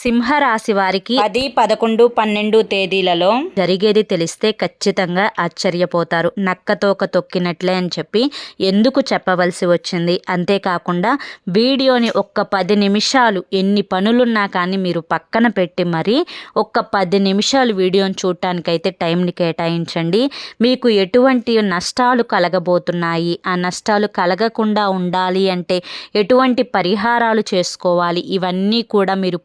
సింహరాశి వారికి పది పదకొండు పన్నెండు తేదీలలో జరిగేది తెలిస్తే ఖచ్చితంగా ఆశ్చర్యపోతారు. నక్కతోక తొక్కినట్లే అని చెప్పి ఎందుకు చెప్పవలసి వచ్చింది? అంతేకాకుండా వీడియోని ఒక్క పది నిమిషాలు ఎన్ని పనులున్నా కానీ మీరు పక్కన పెట్టి మరి ఒక్క పది నిమిషాలు వీడియోని చూడటానికైతే టైంని కేటాయించండి. మీకు ఎటువంటి నష్టాలు కలగబోతున్నాయి? ఆ నష్టాలు కలగకుండా ఉండాలి అంటే ఎటువంటి పరిహారాలు చేసుకోవాలి? ఇవన్నీ కూడా మీరు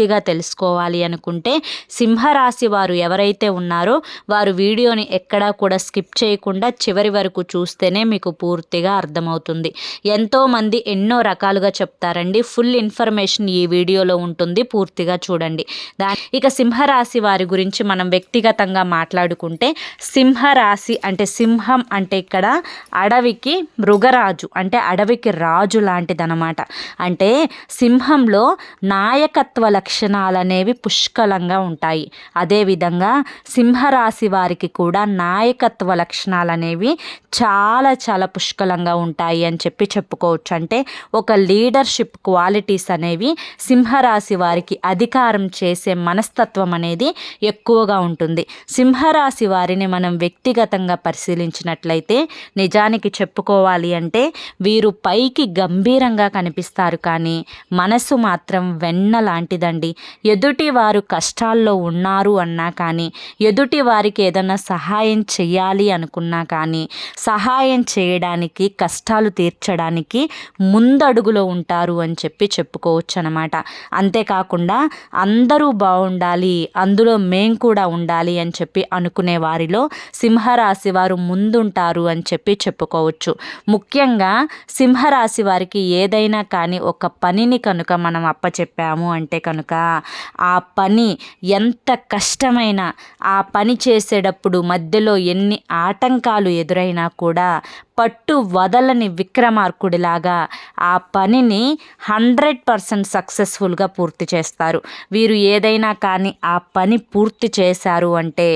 పూర్తిగా తెలుసుకోవాలి అనుకుంటే సింహరాశి వారు ఎవరైతే ఉన్నారో వారు వీడియోని ఎక్కడా కూడా స్కిప్ చేయకుండా చివరి వరకు చూస్తేనే మీకు పూర్తిగా అర్థమవుతుంది. ఎంతోమంది ఎన్నో రకాలుగా చెప్తారండి. ఫుల్ ఇన్ఫర్మేషన్ ఈ వీడియోలో ఉంటుంది. పూర్తిగా చూడండి. దా ఇక సింహరాశి వారి గురించి మనం వ్యక్తిగతంగా మాట్లాడుకుంటే సింహరాశి అంటే సింహం అంటే ఇక్కడ అడవికి మృగరాజు అంటే అడవికి రాజు లాంటిదనమాట అంటే సింహంలో నాయకత్వ లక్షణాలు అనేవి పుష్కలంగా ఉంటాయి. అదేవిధంగా సింహరాశి వారికి కూడా నాయకత్వ లక్షణాలు అనేవి చాలా చాలా పుష్కలంగా ఉంటాయి అని చెప్పి చెప్పుకోవచ్చు. అంటే ఒక లీడర్షిప్ క్వాలిటీస్ అనేవి సింహరాశి వారికి అధికారం చేసే మనస్తత్వం అనేది ఎక్కువగా ఉంటుంది. సింహరాశి వారిని మనం వ్యక్తిగతంగా పరిశీలించినట్లయితే నిజానికి చెప్పుకోవాలి అంటే వీరు పైకి గంభీరంగా కనిపిస్తారు కానీ మనసు మాత్రం వెన్న లాంటిదండి. ఎదుటి వారు కష్టాల్లో ఉన్నారు అన్నా కానీ ఎదుటి వారికి ఏదైనా సహాయం చేయాలి అనుకున్నా కానీ సహాయం చేయడానికి కష్టాలు తీర్చడానికి ముందడుగులో ఉంటారు అని చెప్పి చెప్పుకోవచ్చు అనమాట అంతేకాకుండా అందరూ బాగుండాలి అందులో మేం కూడా ఉండాలి అని చెప్పి అనుకునే వారిలో సింహరాశి వారు ముందుంటారు అని చెప్పి చెప్పుకోవచ్చు. ముఖ్యంగా సింహరాశి వారికి ఏదైనా కానీ ఒక పనిని కనుక మనం అప్పచెప్పాము అంటే కనుక ఆ పని ఎంత కష్టమైన ఆ పని చేసేటప్పుడు మధ్యలో ఎన్ని ఆటంకాలు ఎదురైనా కూడా పట్టు వదలని విక్రమార్కుడిలాగా ఆ పనిని హండ్రెడ్ పర్సెంట్ సక్సెస్ఫుల్గా పూర్తి చేస్తారు. వీరు ఏదైనా కానీ ఆ పని పూర్తి చేశారు అంటే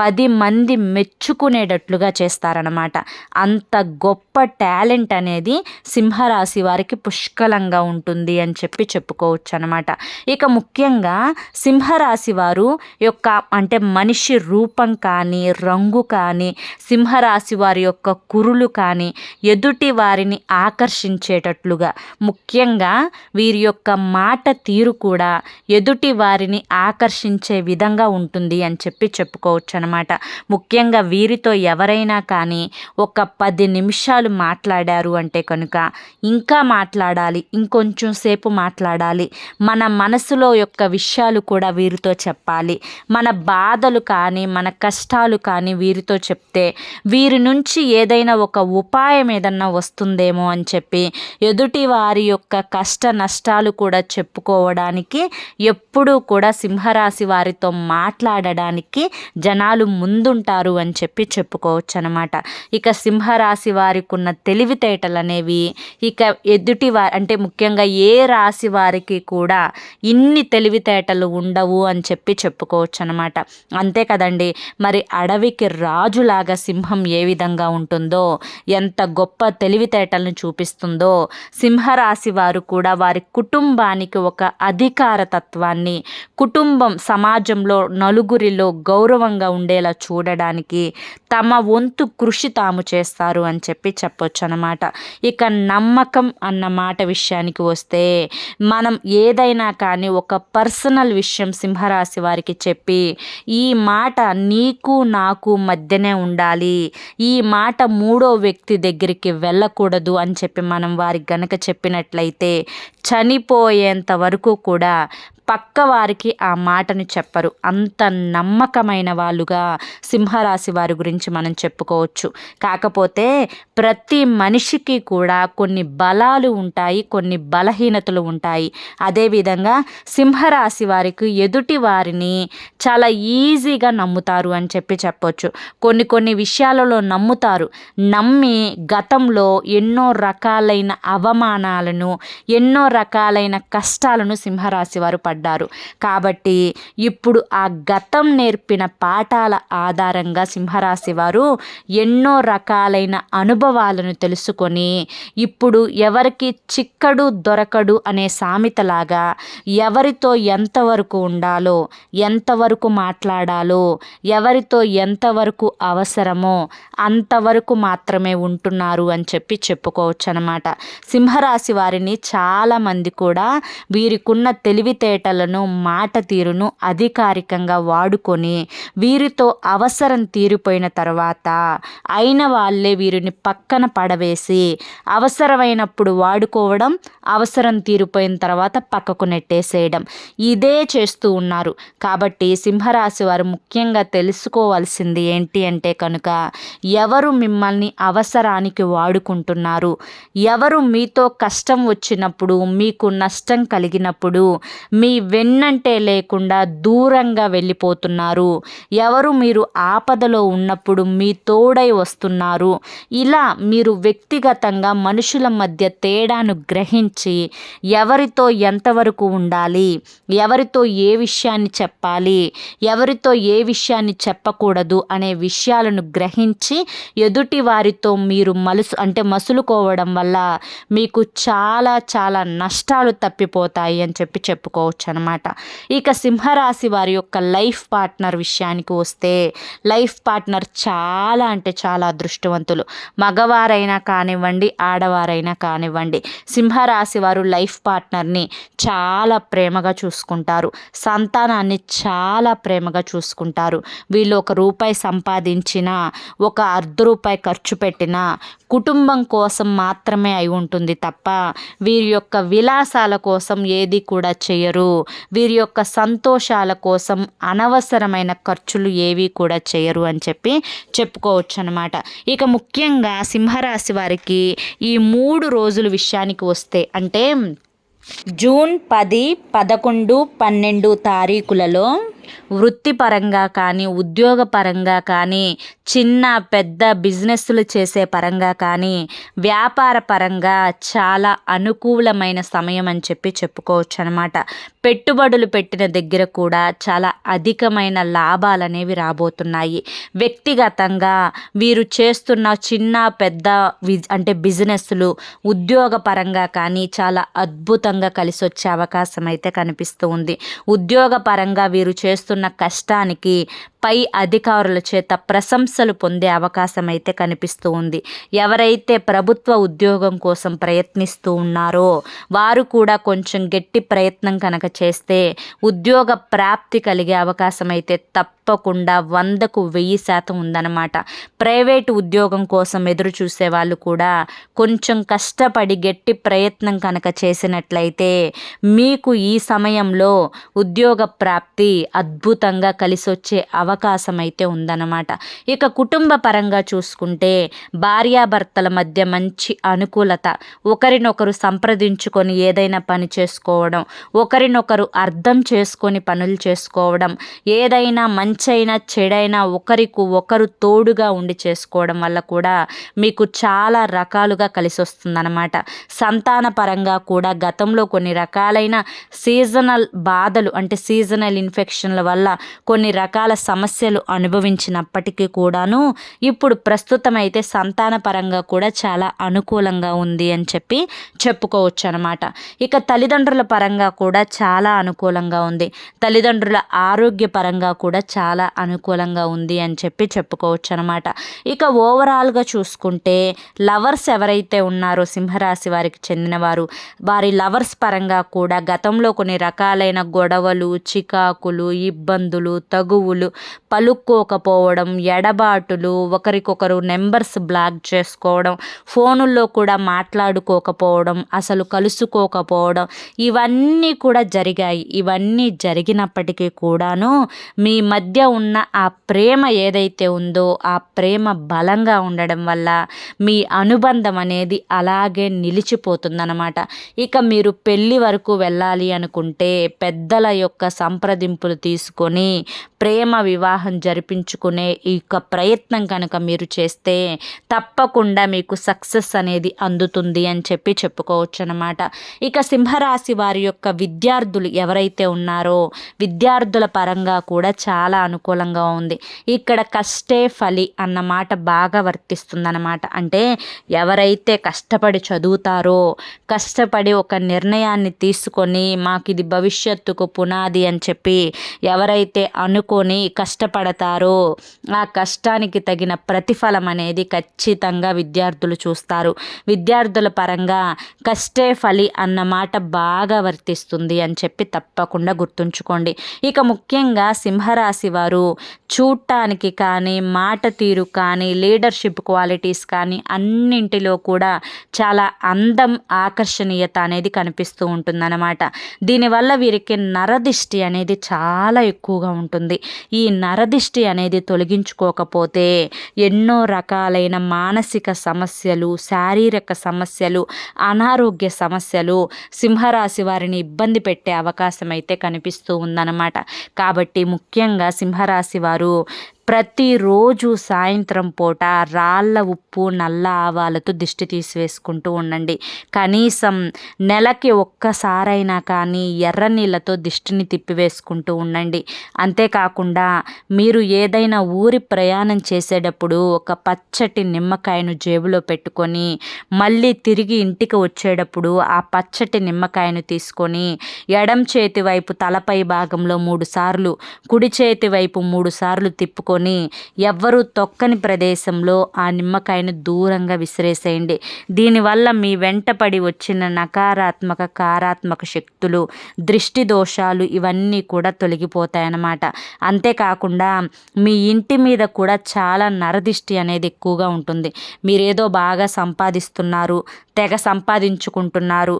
పది మంది మెచ్చుకునేటట్లుగా చేస్తారనమాట అంత గొప్ప టాలెంట్ అనేది సింహరాశి వారికి పుష్కలంగా ఉంటుంది అని చెప్పి చెప్పుకోవచ్చు అనమాట ఇక ముఖ్యంగా సింహరాశి వారు యొక్క అంటే మనిషి రూపం కానీ రంగు కానీ సింహరాశి వారి యొక్క కురులు కానీ కానీ ఎదుటి వారిని ఆకర్షించేటట్లుగా. ముఖ్యంగా వీరి యొక్క మాట తీరు కూడా ఎదుటి వారిని ఆకర్షించే విధంగా ఉంటుంది అని చెప్పి చెప్పుకోవచ్చు అనమాట ముఖ్యంగా వీరితో ఎవరైనా కానీ ఒక పది నిమిషాలు మాట్లాడారు అంటే కనుక ఇంకా మాట్లాడాలి ఇంకొంచెం సేపు మాట్లాడాలి. మన మనసులో యొక్క విషయాలు కూడా వీరితో చెప్పాలి. మన బాధలు కానీ మన కష్టాలు కానీ వీరితో చెప్తే వీరి నుంచి ఏదైనా ఒక ఉపాయం ఏదన్నా వస్తుందేమో అని చెప్పి ఎదుటి వారి యొక్క కష్ట నష్టాలు కూడా చెప్పుకోవడానికి ఎప్పుడూ కూడా సింహరాశి వారితో మాట్లాడడానికి జనాలు ముందుంటారు అని చెప్పి చెప్పుకోవచ్చు అనమాట ఇక సింహరాశి వారికి ఉన్న తెలివితేటలు అనేవి ఇక ఎదుటి వారి అంటే ముఖ్యంగా ఏ రాశి వారికి కూడా ఇన్ని తెలివితేటలు ఉండవు అని చెప్పి చెప్పుకోవచ్చు అనమాట అంతే కదండి మరి అడవికి రాజులాగా సింహం ఏ విధంగా ఉంటుందో ఎంత గొప్ప తెలివితేటలను చూపిస్తుందో. సింహరాశి వారు కూడా వారి కుటుంబానికి ఒక అధికార తత్వాన్ని కుటుంబం సమాజంలో నలుగురిలో గౌరవంగా ఉండేలా చూడడానికి తమ వంతు కృషి తాము చేస్తారు అని చెప్పి చెప్పొచ్చు అనమాట ఇక నమ్మకం అన్న మాట విషయానికి వస్తే మనం ఏదైనా కానీ ఒక పర్సనల్ విషయం సింహరాశి వారికి చెప్పి ఈ మాట నీకు నాకు మధ్యనే ఉండాలి. ఈ మాట మూడో వ్యక్తి దగ్గరికి వెళ్ళకూడదు అని చెప్పి మనం వారికి గనక చెప్పినట్లయితే చనిపోయేంత వరకు కూడా పక్క వారికి ఆ మాటను చెప్పరు. అంత నమ్మకమైన వాళ్ళుగా సింహరాశి వారి గురించి మనం చెప్పుకోవచ్చు. కాకపోతే ప్రతి మనిషికి కూడా కొన్ని బలాలు ఉంటాయి కొన్ని బలహీనతలు ఉంటాయి. అదేవిధంగా సింహరాశి వారికి ఎదుటి వారిని చాలా ఈజీగా నమ్ముతారు అని చెప్పి చెప్పొచ్చు. కొన్ని కొన్ని విషయాలలో నమ్ముతారు. నమ్మి నమ్మి గతంలో ఎన్నో రకాలైన అవమానాలను ఎన్నో రకాలైన కష్టాలను సింహరాశి వారు పడ్డారు. కాబట్టి ఇప్పుడు ఆ గతం నేర్పిన పాఠాల ఆధారంగా సింహరాశి వారు ఎన్నో రకాలైన అనుభవాలను తెలుసుకొని ఇప్పుడు ఎవరికి చిక్కడు దొరకడు అనే సామెతలాగా ఎవరితో ఎంతవరకు ఉండాలో ఎంతవరకు మాట్లాడాలో ఎవరితో ఎంతవరకు అవసరమో అంతవరకు మాత్రమే ఉంటున్నారు అని చెప్పి చెప్పుకోవచ్చు అనమాట సింహరాశి వారిని చాలామంది కూడా వీరికున్న తెలివితేటలను మాట తీరును అధికారికంగా వాడుకొని వీరితో అవసరం తీరిపోయిన తర్వాత అయిన వాళ్ళే వీరిని పక్కన పడవేసి అవసరమైనప్పుడు వాడుకోవడం అవసరం తీరిపోయిన తర్వాత పక్కకు నెట్టేసేయడం. ఇదే చేస్తూ ఉన్నారు. కాబట్టి సింహరాశి వారు ముఖ్యంగా తెలుసుకోవాల్సింది ఏంటి అంటే కనుక ఎవరు మిమ్మల్ని అవసరానికి వాడుకుంటున్నారు. ఎవరు మీతో కష్టం వచ్చినప్పుడు మీకు నష్టం కలిగినప్పుడు మీ వెన్నంటే లేకుండా దూరంగా వెళ్ళిపోతున్నారు. ఎవరు మీరు ఆపదలో ఉన్నప్పుడు మీ తోడై వస్తున్నారు. ఇలా మీరు వ్యక్తిగతంగా మనుషుల మధ్య తేడాను గ్రహించి ఎవరితో ఎంతవరకు ఉండాలి ఎవరితో ఏ విషయాన్ని చెప్పాలి ఎవరితో ఏ విషయాన్ని చెప్పకూడదు అనే విషయాలను గ్రహించి ఎదుటి వారితో మీరు మలుసు అంటే మసులుకోవడం వల్ల మీకు చాలా చాలా నష్టాలు తప్పిపోతాయి అని చెప్పి చెప్పుకోవచ్చు అనమాట ఇక సింహరాశి వారి యొక్క లైఫ్ పార్ట్నర్ విషయానికి వస్తే లైఫ్ పార్ట్నర్ చాలా అంటే చాలా అదృష్టవంతులు. మగవారైనా కానివ్వండి ఆడవారైనా కానివ్వండి సింహరాశి వారు లైఫ్ పార్ట్నర్ని చాలా ప్రేమగా చూసుకుంటారు. సంతానాన్ని చాలా ప్రేమగా చూసుకుంటారు. వీళ్ళు ఒక రూపాయి సంపాదించిన ఒక అర్ధ రూపాయి ఖర్చు పెట్టి పెట్టిన కుటుంబం కోసం మాత్రమే అయి ఉంటుంది తప్ప వీరి యొక్క విలాసాల కోసం ఏది కూడా చేయరు. వీరి యొక్క సంతోషాల కోసం అనవసరమైన ఖర్చులు ఏవి కూడా చేయరు అని చెప్పి చెప్పుకోవచ్చు అనమాట ఇక ముఖ్యంగా సింహరాశి వారికి ఈ మూడు రోజుల విషయానికి వస్తే అంటే జూన్ పది పదకొండు పన్నెండు తారీఖులలో వృత్తిపరంగా కానీ ఉద్యోగపరంగా కానీ చిన్న పెద్ద బిజినెస్లు చేసే పరంగా కానీ వ్యాపార పరంగా చాలా అనుకూలమైన సమయం అని చెప్పి చెప్పుకోవచ్చు అనమాట పెట్టుబడులు పెట్టిన దగ్గర కూడా చాలా అధికమైన లాభాలు అనేవి రాబోతున్నాయి. వ్యక్తిగతంగా వీరు చేస్తున్న చిన్న పెద్ద వి- అంటే బిజినెస్లు ఉద్యోగపరంగా కానీ చాలా అద్భుతంగా కలిసి వచ్చే అవకాశం అయితే కనిపిస్తూ ఉంది. ఉద్యోగపరంగా వీరు చేస్తున్న కష్టానికి పై అధికారుల చేత ప్రశంసలు పొందే అవకాశం అయితే కనిపిస్తూ ఉంది. ఎవరైతే ప్రభుత్వ ఉద్యోగం కోసం ప్రయత్నిస్తూ ఉన్నారో వారు కూడా కొంచెం గట్టి ప్రయత్నం కనుక చేస్తే ఉద్యోగ ప్రాప్తి కలిగే అవకాశం అయితే తప్పకుండా వందకు వెయ్యి శాతం ఉందన్నమాట. ప్రైవేటు ఉద్యోగం కోసం ఎదురు చూసే వాళ్ళు కూడా కొంచెం కష్టపడి గట్టి ప్రయత్నం కనుక చేసినట్లయితే మీకు ఈ సమయంలో ఉద్యోగ ప్రాప్తి అద్భుతంగా కలిసి వచ్చే అవకాశం అయితే ఉందన్నమాట. ఇక కుటుంబ పరంగా చూసుకుంటే భార్యాభర్తల మధ్య మంచి అనుకూలత ఒకరినొకరు సంప్రదించుకొని ఏదైనా పని చేసుకోవడం ఒకరినొకరు అర్థం చేసుకొని పనులు చేసుకోవడం ఏదైనా మంచైనా చెడైనా ఒకరికి ఒకరు తోడుగా ఉండి చేసుకోవడం వల్ల కూడా మీకు చాలా రకాలుగా కలిసి వస్తుందన్నమాట సంతాన పరంగా కూడా గతంలో కొన్ని రకాలైన సీజనల్ బాధలు అంటే సీజనల్ ఇన్ఫెక్షన్ల వల్ల కొన్ని రకాల సమస్యలు అనుభవించినప్పటికీ కూడాను ఇప్పుడు ప్రస్తుతం అయితే సంతాన పరంగా కూడా చాలా అనుకూలంగా ఉంది అని చెప్పి చెప్పుకోవచ్చు అనమాట ఇక తల్లిదండ్రుల పరంగా కూడా చాలా అనుకూలంగా ఉంది. తల్లిదండ్రుల ఆరోగ్య పరంగా కూడా చాలా అనుకూలంగా ఉంది అని చెప్పి చెప్పుకోవచ్చు అనమాట ఇక ఓవరాల్గా చూసుకుంటే లవర్స్ ఎవరైతే ఉన్నారో సింహరాశి వారికి చెందినవారు వారి లవర్స్ పరంగా కూడా గతంలో కొన్ని రకాలైన గొడవలు చికాకులు ఇబ్బందులు తగువులు పలుక్కోకపోవడం ఎడబాటులు ఒకరికొకరు నెంబర్స్ బ్లాక్ చేసుకోవడం ఫోనుల్లో కూడా మాట్లాడుకోకపోవడం అసలు కలుసుకోకపోవడం ఇవన్నీ కూడా జరిగాయి. ఇవన్నీ జరిగినప్పటికీ కూడాను మీ మధ్య ఉన్న ఆ ప్రేమ ఏదైతే ఉందో ఆ ప్రేమ బలంగా ఉండడం వల్ల మీ అనుబంధం అనేది అలాగే నిలిచిపోతుందన్నమాట. ఇక మీరు పెళ్ళి వరకు వెళ్ళాలి అనుకుంటే పెద్దల యొక్క సంప్రదింపులు తీసుకొని ప్రేమ వివాహం జరిపించుకునే ఈ యొక్క ప్రయత్నం కనుక మీరు చేస్తే తప్పకుండా మీకు సక్సెస్ అనేది అందుతుంది అని చెప్పి చెప్పుకోవచ్చు అనమాట ఇక సింహరాశి వారి యొక్క విద్యార్థులు ఎవరైతే ఉన్నారో విద్యార్థుల పరంగా కూడా చాలా అనుకూలంగా ఉంది. ఇక్కడ కష్టే ఫలి అన్న మాట బాగా వర్తిస్తుందన్నమాట. అంటే ఎవరైతే కష్టపడి చదువుతారో కష్టపడి ఒక నిర్ణయాన్ని తీసుకొని మాకు ఇది భవిష్యత్తుకు పునాది అని చెప్పి ఎవరైతే అనుకొని కష్టపడతారో ఆ కష్టానికి తగిన ప్రతిఫలం అనేది ఖచ్చితంగా విద్యార్థులు చూస్తారు. విద్యార్థుల పరంగా కష్టే ఫలి అన్న మాట బాగా వర్తిస్తుంది అని చెప్పి తప్పకుండా గుర్తుంచుకోండి. ఇక ముఖ్యంగా సింహరాశి వారు చూడటానికి కానీ మాట తీరు కానీ లీడర్షిప్ క్వాలిటీస్ కానీ అన్నింటిలో కూడా చాలా అందం ఆకర్షణీయత అనేది కనిపిస్తూ ఉంటుందన్నమాట. దీనివల్ల వీరికి నరదిష్టి అనేది చాలా చాలా ఎక్కువగా ఉంటుంది. ఈ నరదిష్టి అనేది తొలగించుకోకపోతే ఎన్నో రకాలైన మానసిక సమస్యలు శారీరక సమస్యలు అనారోగ్య సమస్యలు సింహరాశి వారిని ఇబ్బంది పెట్టే అవకాశం అయితే కనిపిస్తూ ఉందన్నమాట. కాబట్టి ముఖ్యంగా సింహరాశి వారు ప్రతిరోజు సాయంత్రం పూట రాళ్ళ ఉప్పు నల్ల ఆవాలతో దిష్టి తీసివేసుకుంటూ ఉండండి. కనీసం నెలకి ఒక్కసారైనా కానీ ఎర్ర నీళ్ళతో దిష్టిని తిప్పివేసుకుంటూ ఉండండి. అంతేకాకుండా మీరు ఏదైనా ఊరి ప్రయాణం చేసేటప్పుడు ఒక పచ్చటి నిమ్మకాయను జేబులో పెట్టుకొని మళ్ళీ తిరిగి ఇంటికి వచ్చేటప్పుడు ఆ పచ్చటి నిమ్మకాయను తీసుకొని ఎడం చేతి వైపు తలపై భాగంలో మూడు సార్లు కుడి చేతి వైపు మూడు సార్లు తిప్పుకొని ఎవ్వరూ తొక్కని ప్రదేశంలో ఆ నిమ్మకాయను దూరంగా విసిరేసేయండి. దీనివల్ల మీ వెంటపడి వచ్చిన నకారాత్మక కారాత్మక శక్తులు దృష్టి దోషాలు ఇవన్నీ కూడా తొలగిపోతాయన్నమాట. అంతేకాకుండా మీ ఇంటి మీద కూడా చాలా నరదిష్టి అనేది ఎక్కువగా ఉంటుంది. మీరేదో బాగా సంపాదిస్తున్నారు తెగ సంపాదించుకుంటున్నారు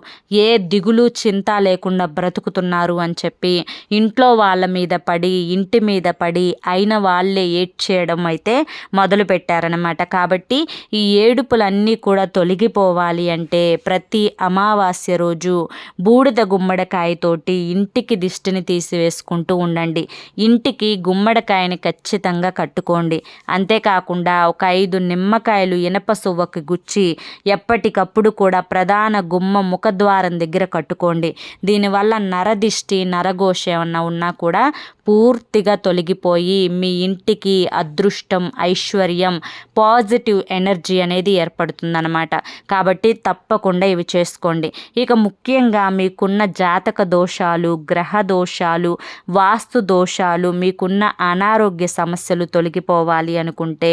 ఏ దిగులు చింత లేకుండా బ్రతుకుతున్నారు అని చెప్పి ఇంట్లో వాళ్ళ మీద పడి ఇంటి మీద పడి అయిన వాళ్ళే ఏడ్చేయడం అయితే మొదలు పెట్టారనమాట కాబట్టి ఈ ఏడుపులన్నీ కూడా తొలగిపోవాలి అంటే ప్రతి అమావాస్య రోజు బూడిద గుమ్మడికాయతోటి ఇంటికి దిష్టిని తీసివేసుకుంటూ ఉండండి. ఇంటికి గుమ్మడికాయని ఖచ్చితంగా కట్టుకోండి. అంతేకాకుండా ఒక ఐదు నిమ్మకాయలు ఇనప సువ్వకి గుచ్చి ఎప్పటికప్పుడు కూడా ప్రధాన గుమ్మ ముఖద్వారం దగ్గర కట్టుకోండి. దీనివల్ల నరదిష్టి నరఘోష ఏమన్నా ఉన్నా కూడా పూర్తిగా తొలగిపోయి మీ ఇంటికి అదృష్టం ఐశ్వర్యం పాజిటివ్ ఎనర్జీ అనేది ఏర్పడుతుందన్నమాట. కాబట్టి తప్పకుండా ఇవి చేసుకోండి. ఇక ముఖ్యంగా మీకున్న జాతక దోషాలు గ్రహ దోషాలు వాస్తు దోషాలు మీకున్న అనారోగ్య సమస్యలు తొలగిపోవాలి అనుకుంటే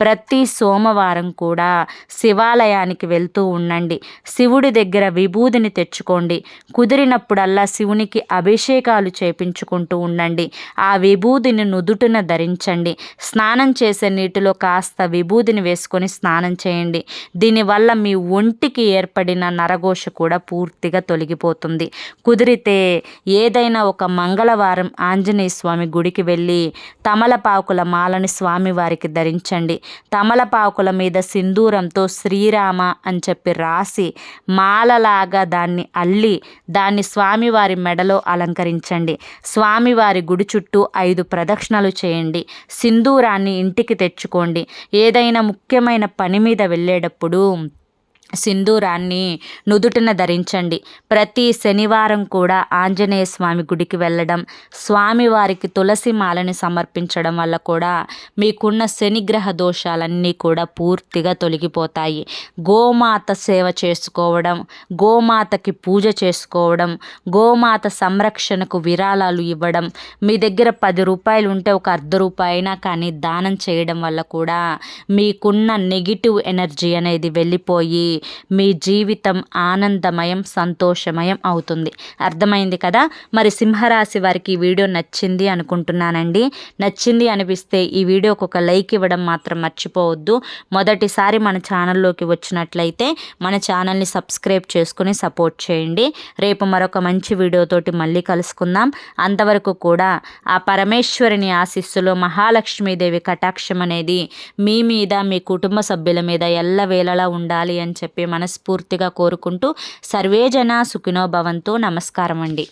ప్రతి సోమవారం కూడా శివాలయానికి వెళ్తూ ఉండండి. శివుడి దగ్గర విభూదిని తెచ్చుకోండి. కుదిరినప్పుడల్లా శివునికి అభిషేకాలు చేపించుకుంటూ ఉండండి. ఆ విభూదిని నుదుటిన ధరించండి. స్నానం చేసే నీటిలో కాస్త విభూదిని వేసుకొని స్నానం చేయండి. దీనివల్ల మీ ఒంటికి ఏర్పడిన నరఘోష కూడా పూర్తిగా తొలగిపోతుంది. కుదిరితే ఏదైనా ఒక మంగళవారం ఆంజనేయ స్వామి గుడికి వెళ్ళి తమలపాకుల మాలని స్వామివారికి ధరించండి. తమలపాకుల మీద సింధూరంతో శ్రీరామ అని చెప్పి రాసి మాలలాగా దాన్ని అల్లి దాన్ని స్వామివారి మెడలో అలంకరించండి. స్వామివారి గుడి చుట్టూ ఐదు ప్రదక్షిణలు చేయండి. సింధూరాన్ని ఇంటికి తెచ్చుకోండి. ఏదైనా ముఖ్యమైన పని మీద వెళ్ళేటప్పుడు సింధూరాన్ని నుదుటిన ధరించండి. ప్రతి శనివారం కూడా ఆంజనేయ స్వామి గుడికి వెళ్ళడం స్వామివారికి తులసి మాలని సమర్పించడం వల్ల కూడా మీకున్న శనిగ్రహ దోషాలన్నీ కూడా పూర్తిగా తొలగిపోతాయి. గోమాత సేవ చేసుకోవడం గోమాతకి పూజ చేసుకోవడం గోమాత సంరక్షణకు విరాళాలు ఇవ్వడం మీ దగ్గర పది రూపాయలు ఉంటే ఒక అర్ధ రూపాయైనా కానీ దానం చేయడం వల్ల కూడా మీకున్న నెగిటివ్ ఎనర్జీ అనేది వెళ్ళిపోయి మీ జీవితం ఆనందమయం సంతోషమయం అవుతుంది. అర్థమైంది కదా? మరి సింహరాశి వారికి ఈ వీడియో నచ్చింది అనుకుంటున్నానండి. నచ్చింది అనిపిస్తే ఈ వీడియోకి ఒక లైక్ ఇవ్వడం మాత్రం మర్చిపోవద్దు. మొదటిసారి మన ఛానల్లోకి వచ్చినట్లయితే మన ఛానల్ని సబ్స్క్రైబ్ చేసుకుని సపోర్ట్ చేయండి. రేపు మరొక మంచి వీడియోతోటి మళ్ళీ కలుసుకుందాం. అంతవరకు కూడా ఆ పరమేశ్వరిని ఆశీస్సులో మహాలక్ష్మీదేవి కటాక్షం అనేది మీ మీద మీ కుటుంబ సభ్యుల మీద ఎల్లవేళలా ఉండాలి అని చెప్పి మనస్ఫూర్తిగా కోరుకుంటూ సర్వేజన సుఖినో భవంతో నమస్కారం అండి